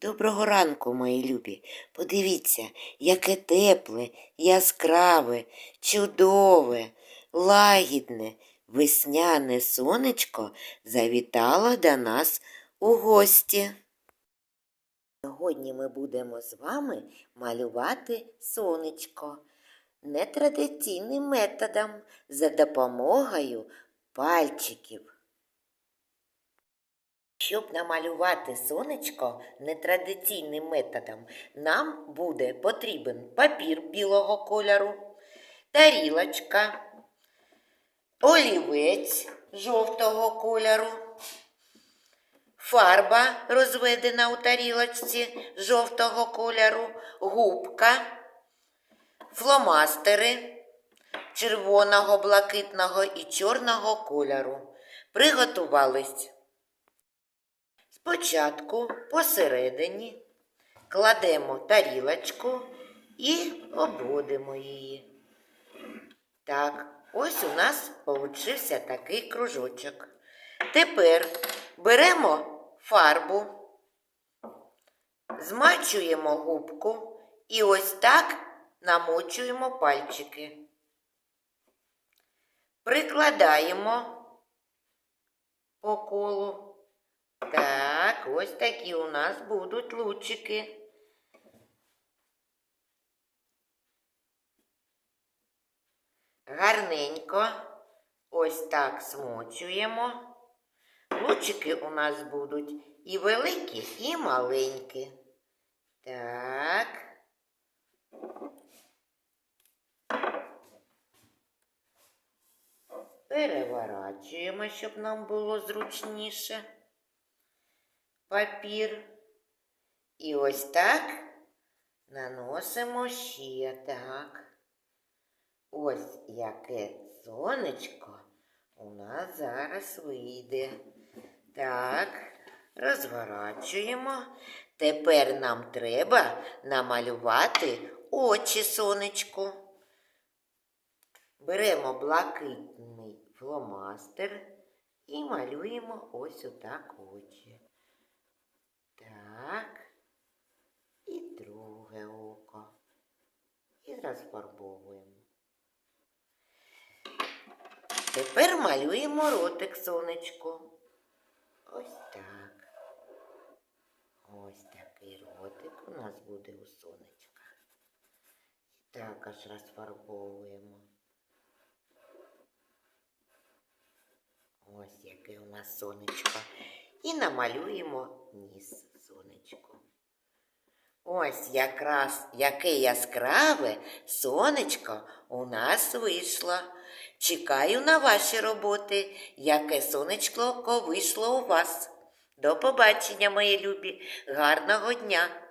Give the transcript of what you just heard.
Доброго ранку, мої любі. Подивіться, яке тепле, яскраве, чудове, лагідне, весняне сонечко завітало до нас у гості. Сьогодні ми будемо з вами малювати сонечко нетрадиційним методом за допомогою пальчиків. Щоб намалювати сонечко нетрадиційним методом, нам буде потрібен папір білого кольору, тарілочка, олівець жовтого кольору, фарба розведена у тарілочці жовтого кольору, губка, фломастери червоного, блакитного і чорного кольору. Приготувались. Спочатку посередині кладемо тарілочку і обводимо її. Так, ось у нас получився такий кружочок. Тепер беремо фарбу, змачуємо губку і ось так намочуємо пальчики. Прикладаємо по колу. Так, ось такі у нас будуть лучики. Гарненько ось так смочуємо. Лучики у нас будуть і великі, і маленькі. Так. Переворачуємо, щоб нам було зручніше папір. І ось так наносимо ще так. Ось яке сонечко у нас зараз вийде. Так, розворачуємо. Тепер нам треба намалювати очі сонечку. Беремо блакитний фломастер і малюємо ось отак очі. Так. І друге око. І розфарбовуємо. Тепер малюємо ротик сонечку. Ось так. Ось такий ротик у нас буде у сонечка. І також розфарбовуємо. Ось яке у нас сонечко. І намалюємо ніс сонечку. Ось якраз яке яскраве сонечко у нас вийшло. Чекаю на ваші роботи, яке сонечко вийшло у вас. До побачення, мої любі, гарного дня!